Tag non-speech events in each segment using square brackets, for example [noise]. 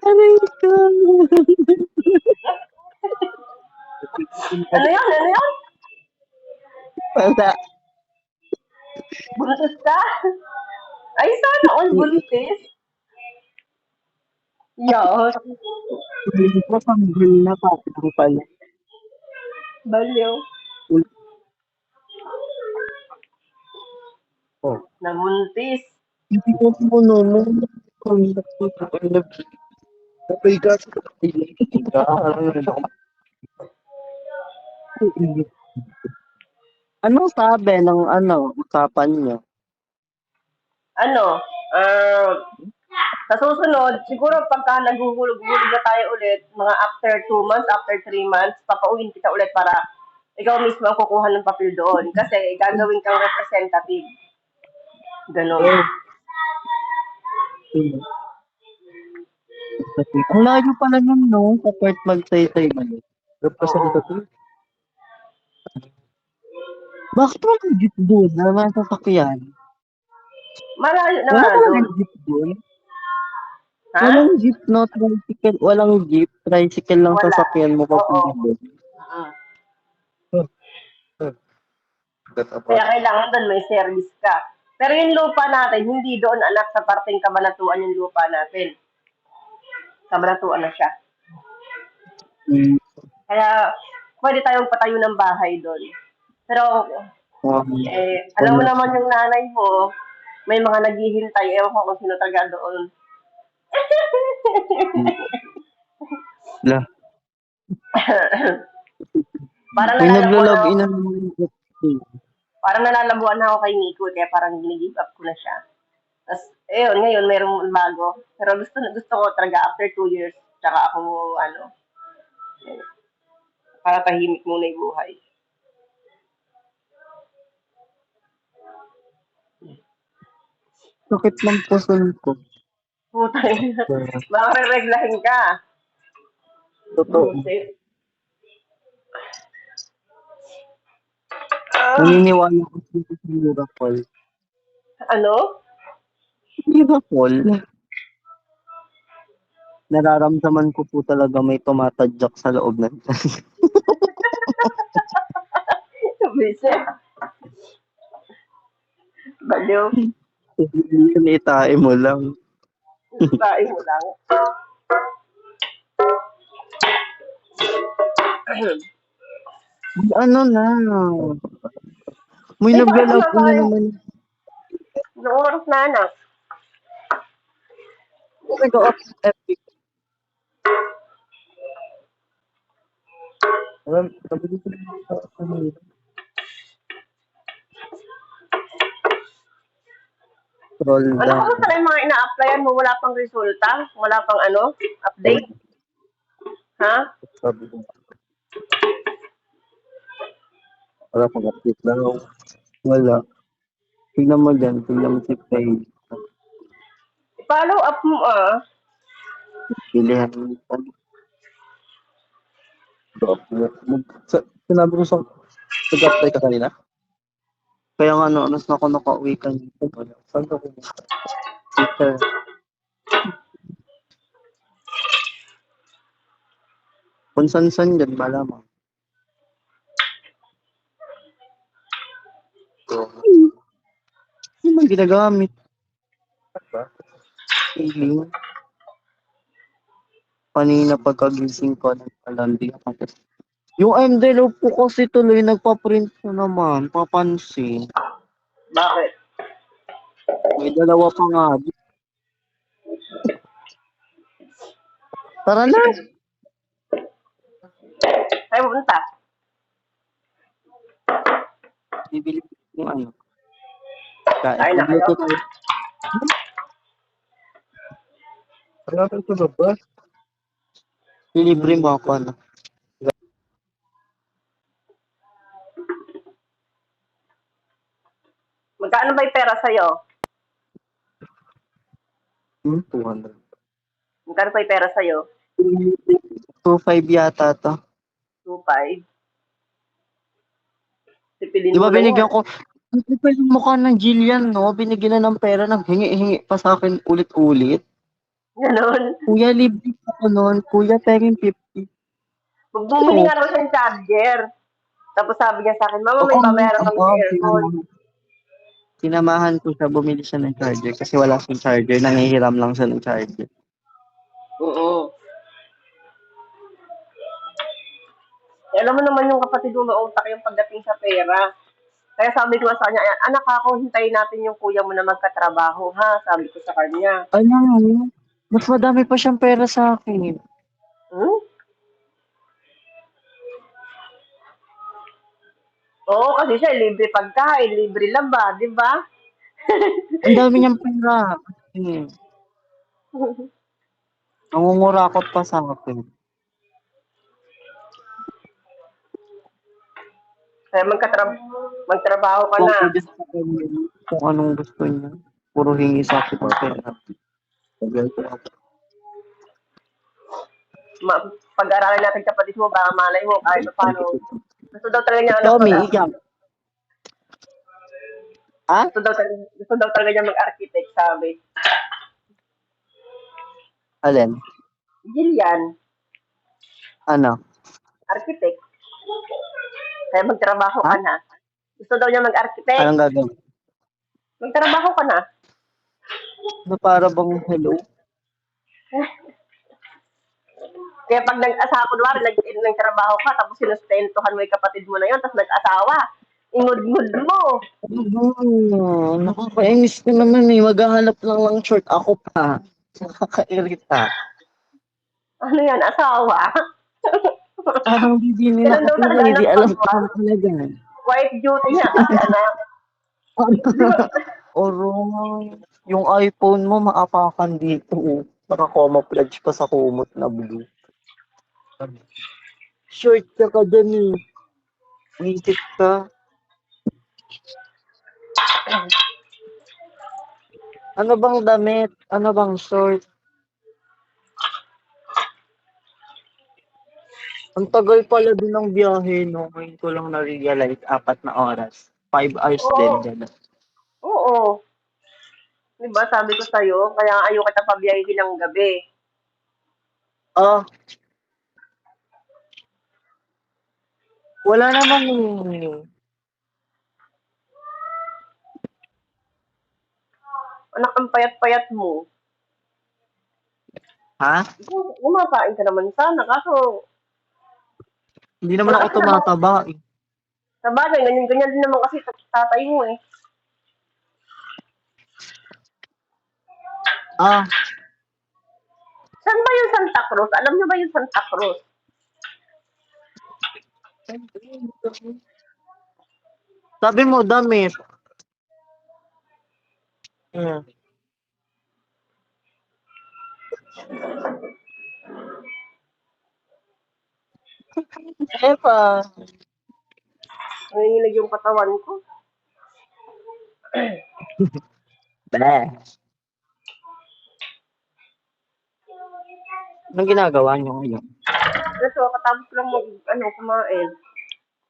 Aray ko. Ano yun? Ano yun? Wala. Buntis ka? Ay, sana all buntis. Yes. Hindi ko panggil na parang pala. Baliw. Oh. Nabuntis. Hindi ko puno mo. Ang ka sa [laughs] Anong sabi ng ano, usapan niyo? Ano? Ah, sa susunod, siguro pagka naguhulog-hulog na tayo ulit, mga after two months, after three months, papauhin kita ulit para ikaw mismo ang kukuha ng papel doon. Kasi gagawin kang representative. Ganon. Hmm. Ang layo pala nun, no? Sa part magsaysay ba yun? Representative? Bakit walang jeep doon? Na mga sasakyan? Malayo na Wala walang jeep doon? Ha? Walang jeep, no? Tricycle, walang jeep. Tricycle lang Wala. sasakyan mo papunta Oo. doon. Mm. Kaya kailangan doon may service ka. Pero yung lupa natin, hindi doon anak sa parting kabanatuan yung lupa natin. Kabanatuan na siya. Hmm. Kaya pwede tayong patayo ng bahay doon. Pero Um, eh, alam mo naman yung nanay mo, may mga naghihintay. Ewan ko kung sino taga doon. la. [laughs] parang nalalabuan naglalog ako, parang nalalabuan na ako kay Nico, kaya parang ginigive up ko na siya. Tapos, ayun, ngayon mayroong bago. Pero gusto gusto ko talaga after two years, tsaka ako, ano, para tahimik muna yung buhay. Sakit ng puson ko. Puta, [laughs] baka re-reglahin ka. Totoo. Naniniwala ko sa miracle. ano? Miracle? Nararamdaman ko po talaga may tumatadyak sa loob ng tiyan. [laughs] Busy. Baliw. Yun, itae mo lang. Tayo mo lang. Ano na? May naglalab bakit na naman. Noong oras na anak. Oh my God, epic. Alam, sabi dito sa kanila. Scroll Ano down. ko sa yung mga ina-applyan mo? Wala pang resulta? Wala pang ano? Update? Ha? Sabi ko. Wala pang update lang. Wala. Tingnan mo dyan. Tingnan mo si Faye. Follow up mo ah. Pilihan mo. Mo. Mag- sa- Sinabi ko sa nag-apply ka kanina? Kaya nga no, anas na ako nakauwi kanina. Saan ka pumunta? Twitter. Kung saan-saan dyan, malamang. Hindi man ginagamit. Feeling. Kanina pagkagising ko ng palandi. Yung envelope ko kasi tuloy nagpa-print na naman. Papansin. Bakit? May dalawa pa nga. Tara na. Ay, pupunta. Bibili ko yung ano. Ay, na Wala ka sa baba. Libre mo ako na. Magkano ba yung pera sa'yo? Hmm, 200. Magkano ba yung pera sa'yo? 2.5 yata to. 2.5. Sipilin Di ba binigyan yan. ko, ang kapal yung mukha ng Jillian, no? Binigyan na ng pera, naghingi-hingi pa sa akin ulit-ulit. Ganon. Kuya, libre ako noon. Kuya, peking 50. Bumili nga raw siya ng charger. Tapos sabi niya sa akin, Mama, may babayaran kami sa sinamahan- Sinamahan ko siya, bumili siya ng charger kasi wala siyang charger. Nangihiram lang siya ng charger. Oo. Eh, alam mo naman yung kapatid mo mautak yung pagdating sa pera. Kaya sabi ko sa kanya, anak ako, hintayin natin yung kuya mo na magkatrabaho, ha? Sabi ko sa kanya. Ano? Mas madami pa siyang pera sa akin. Hmm? Oo, kasi siya libre pagkain, libre laba, di ba? [laughs] Ang dami niyang pera. Hmm. [laughs] Nangungurakot pa sa akin. Kaya magkatrab magtrabaho ka Kung na. kung anong gusto niya. Puro hingi sa akin ng pera. Ma- pag-aralan natin kapatid mo, baka malay mo, kahit pa paano. Gusto daw talaga niya, ano, Tommy, iyak. Ha? gusto daw, talaga, gusto daw talaga niya mag-architect, sabi. Alin? Jillian, Ano? architect. Kaya magtrabaho ka Ha? na. Gusto daw niya mag-architect. Anong gagawin? Magtrabaho ka na. Ano para bang hello? Kaya pag nag-asawa, kunwari, nag nagtrabaho ka, tapos sinustentuhan mo yung kapatid mo na yun, tapos nag-asawa, ingod-ngod mo. Oh, nakakainis ko naman eh. Maghahanap lang ng short. Ako pa. Nakakairita. Ano yan, asawa? Parang hindi [laughs] nila kasi talaga hindi ng alam kung talaga. White duty niya kasi anak. [laughs] Oro, yung iPhone mo maapakan dito. oh. Naka-camouflage pa sa kumot na blue. Short ka ka dyan eh. Wisit ka. Ano bang damit? Ano bang short? Ang tagal pala din ng biyahe, no? Ngayon ko lang na-realize, apat na oras. Five hours Oo. din dyan. Oo. Di ba, sabi ko sa'yo, kaya ayaw kita pabiyahin ng gabi. Ah. Wala namang. Anak, ang payat-payat mo. Ha? Umakain ka naman sana, kaso Hindi naman ako tumataba eh. sa bagay, ganyan-ganyan din naman kasi tatay mo eh. Ah, Saan ba yung Santa Cruz? Alam niyo ba yung Santa Cruz? sabi mo damit. Hmm. Eh pa. Nanginginig yung katawan ko. Bleh. Anong ginagawa niyo ngayon? Kasi katapos lang mag, ano, kumain.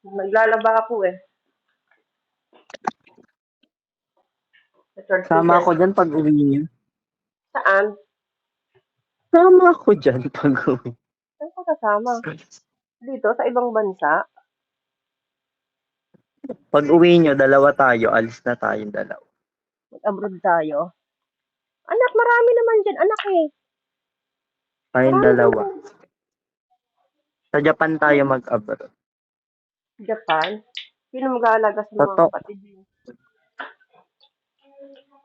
Naglalaba ako eh. Sa Sama ako dyan pag uwi niyo. Saan? Sama ako dyan pag uwi. Saan ka kasama? Dito, sa ibang bansa? Pag uwi niyo, dalawa tayo. Alis na tayong dalawa. Mag-abroad tayo? Anak, marami naman dyan. Anak eh. Tayong dalawa. Sa Japan tayo mag-abroad. Japan? Sino mag-aalaga sa mga Totoo. kapatid mo?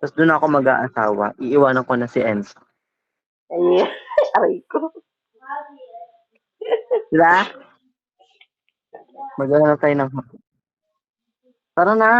Tapos doon ako mag-aasawa. Iiwanan ko na si Enzo. Ay, [laughs] aray ko. Diba? Maghanap tayo ng. Tara na.